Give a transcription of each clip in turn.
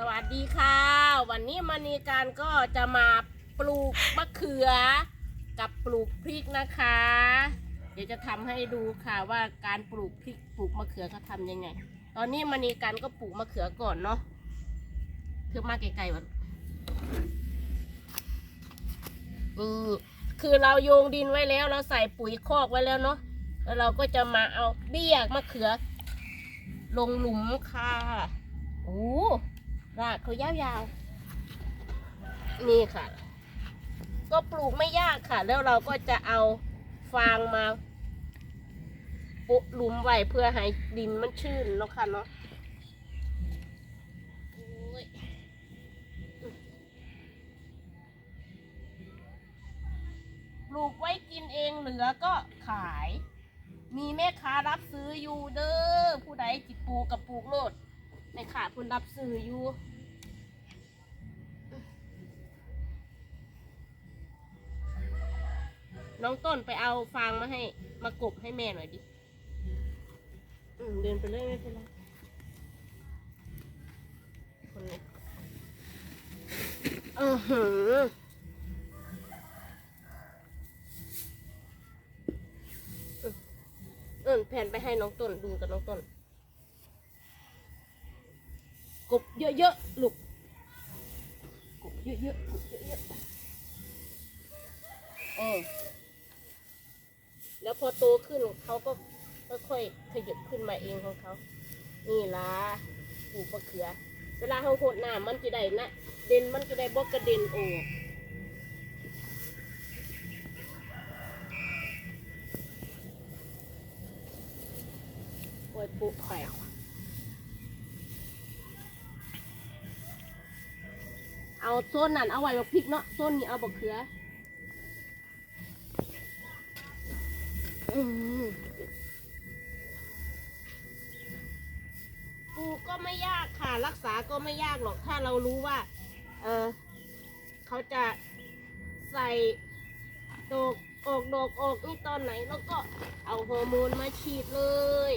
สวัสดีค่ะ วันนี้มณีการก็จะมาปลูกมะเขือ กับปลูกพริกนะคะ เดี๋ยวจะทำให้ดูค่ะว่าการปลูกพริกปลูกมะเขือเขาทำยังไง ตอนนี้มณีการก็ปลูกมะเขือก่อนเนาะคือมาไกลๆวันคือเราโยงดินไว้แล้ว เราใส่ปุ๋ยคอกไว้แล้วเนาะแล้วเราก็จะมาเอาเบี้ยมะเขือ ลงหลุมค่ะโอ้ รากเขายาวๆ นี่ค่ะ ก็ปลูกไม่ยากค่ะ แล้วเราก็จะเอาฟางมาปุหลุมไว้เพื่อให้ดินมันชื้นเนาะค่ะเนาะปลูกไว้กินเองเหลือก็ขาย มีแม่ค้ารับซื้ออยู่เด้อผู้ใดจิตปลูกกับปลูกโลด ค้าคุณรับซื้ออยู่น้องต้นไปเอาฟางมาให้มากบให้แม่หน่อยดิอืมเดินไปเลยไม่เป็นไรคนนี้อือหือเออแผ่นไปให้น้องต้นดูกับน้องต้น กบ เยอะๆลูกกบเยอะๆกบเยอะๆเออแล้วพอโตขึ้นเขาก็ค่อยๆขยับขึ้นมาเองของเขา นี่ล่ะปลูกมะเขือ เวลาเขาโคดน้ำมันจะได้นะ เด่นมันจะได้บกกระเด็นโออกโอ้ยปลูกไป เอาโซนนั่นเอาไว้บักพริกเนาะโซนนี้เอาบักเขืออืมปลูกก็ไม่ยากค่ะ รักษาก็ไม่ยากหรอกถ้าเรารู้ว่า เออเขาจะใส่ดอกออกดอกออกนี่ตอนไหนแล้วก็เอาฮอร์โมนมาฉีดเลย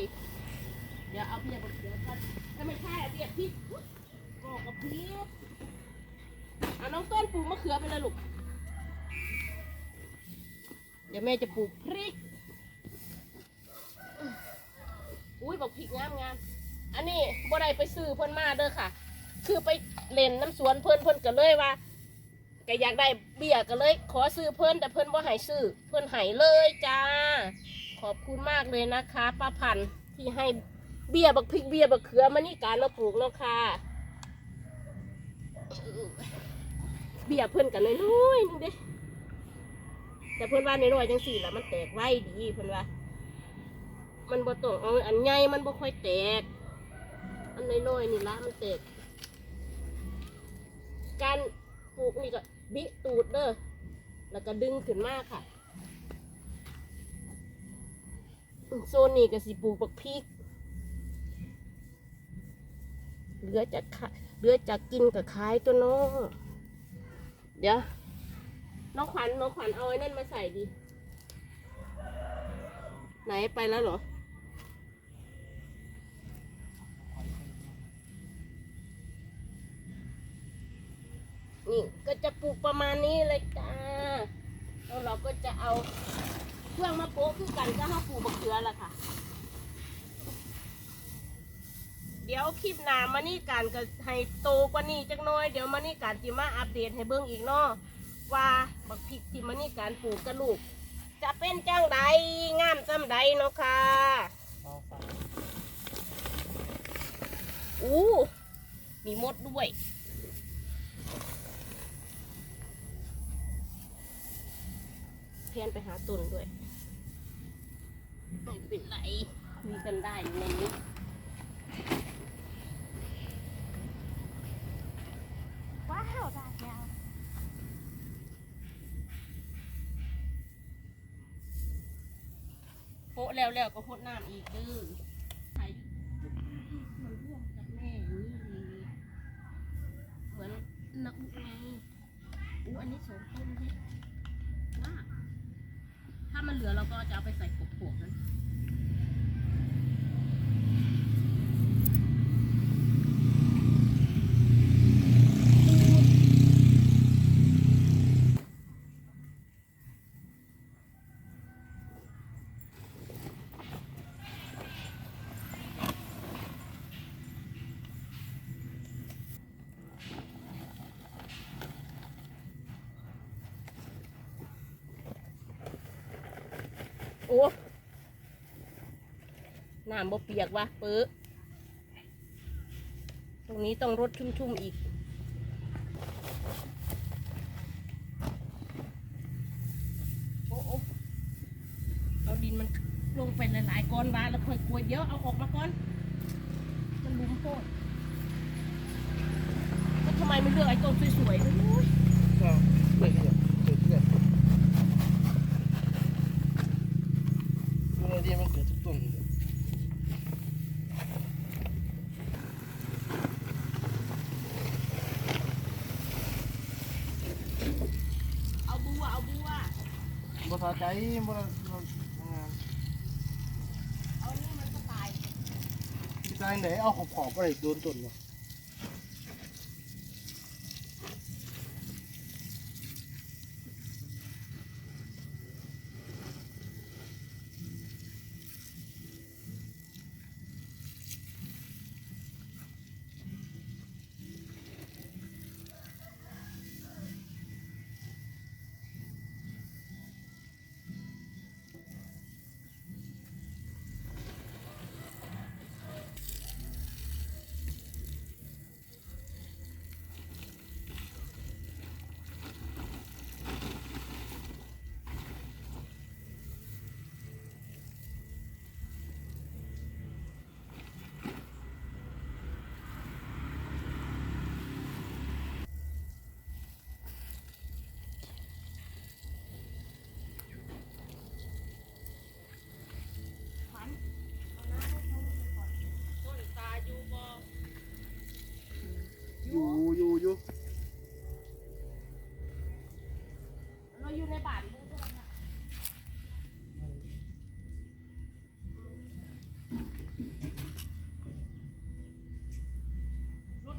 เดี๋ยวเอาเบียร์บดเดี๋ยก่อนเอ้ยไม่ใช่เอาเบียร์พริกบอกกับพริก เอาน้องต้นปลูกมะเขือไปเลยลูก เดี๋ยวแม่จะปลูกพริก อุ้ยบอกพริกงามงามอันนี้บ่ได้ไปซื้อเพิ่นมาเด้อค่ะ คือไปเล่นน้ำสวนเพิ่นเพิ่นก็เลยว่าก็อยากได้เบี้ยก็เลย ขอซื้อเพิ่นแต่เพิ่นบ่ให้ซื้อเพิ่นให้เลยจ้า ขอบคุณมากเลยนะคะป้าพันธ์ที่ให้เบี้ยบักพริกเบี้ยบักเขือมานี่การเราปลูกแล้วค่ะ บี้ยเพิ่นกันน้อยๆนึงเด้แต่เพิ่นว่าน้อยๆจังสี่ละมันแตกไวดีเพิ่นว่า มันบ่ต้องเอาอันใหญ่มันบ่ค่อยแตก อันน้อยๆนี่ละมันแตก การปลูกนี่ก็บิตูดเด้อแล้วก็ดึงขึ้นมากค่ะโซนนี้ก็สิปลูกบักพริกเหลือจากขายเหลือจากกินกับขายตัวน้อง เดี๋ยวน้องขวัญน้องขวัญเอาไอ้นั่นมาใส่ดิ ไหนไปแล้วเหรอ นี่ก็จะปลูกประมาณนี้เลยจ้าแล้วเราก็จะเอาเครื่องมาโป๊ะคือกันก็ห้าปลูกมะเขือละค่ะ เดี๋ยวคลิปหน้ามานี่การก็ให้โตกว่านี้จักหน้อย เดี๋ยวมานี่การจิมาอัปเดตให้เบิ่งอีกเนาะว่าบักพริกที่มานี่การปลูกกระลูก จะเป็นจังใดงามจำใดเนาะค่ะอู้มีมดด้วยเพียนไปหาตุนด้วยไม่เป็นไรคุยกันได้ในนี้ ว้าวดากยาว โปะ แล้วแล้วก็พดน้ำอีกเดื้อใส่มันร่วมกับแม่นี่เหมือนนักอุไงอู้อันนี้สองต้นใช่ว่าถ้ามันเหลือเราก็จะเอาไปใส่กบๆนั้น โอ้น้ำบ่เปียกวะเปื้อตรงนี้ต้องรดชุ่มๆอีก โอ้โอ้เอาดินมันลงไปหลายๆก้อนวาแล้วค่อยกลวยเดี๋ยวเอาออกมาก่อน มันลุมโคตรแล้วทำไมไม่เลือกไอ้ต้นสวยๆด้วย ก็ไม่เกิดเกิดเกิด ตัวนี้มันเกิดทุกต้นเอาบัวเอาบัวบ่พอใจบ่บ่งานเอานี่มันก็ตาย ที่ใจไหนเอาขอบขอบอะไรโดนต้นเนาะ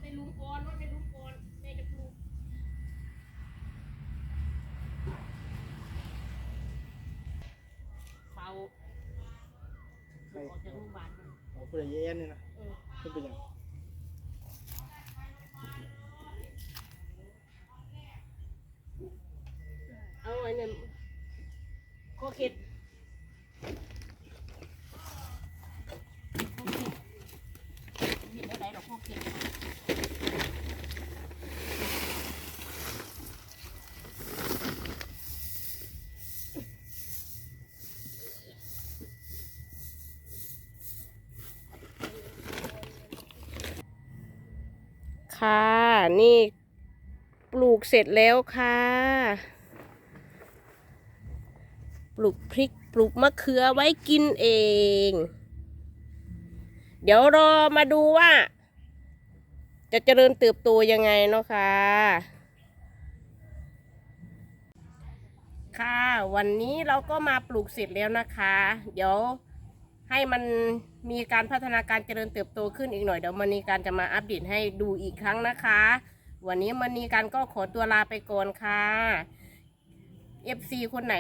ในลุงก่อนรถในลุงก่อนแม่จะปลูกเฝ้าออกจากรงพยาบาลมันเอาไปแย่ๆนี่นะเออมันเป็นหยังเอาไอ้เนี่ยโคเก็ตโคเก็ตมีอะไรหรอโคเก็ต ค่ะ นี่ปลูกเสร็จแล้วค่ะ ปลูกพริกปลูกมะเขือไว้กินเอง เดี๋ยวรอมาดูว่า จะเจริญเติบโตยังไงเนาะค่ะ ค่ะ วันนี้เราก็มาปลูกเสร็จแล้วนะคะ เดี๋ยวให้มัน มีการพัฒนาการเจริญเติบโตขึ้นอีกหน่อยเดี๋ยวมันนีการจะมาอัปเดตให้ดูอีกครั้งนะคะ วันนี้มันนีการก็ขอตัวลาไปก่อนค่ะ FC คนไหน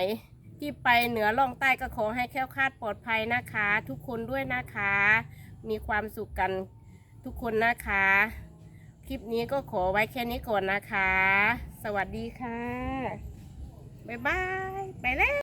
ที่ไปเหนือล่องใต้ก็ขอให้แค้วคาดปลอดภัยนะคะ ทุกคนด้วยนะคะ มีความสุขกันทุกคนนะคะ คลิปนี้ก็ขอไว้แค่นี้ก่อนนะคะ สวัสดีค่ะ บ๊ายบาย ไปแล้ว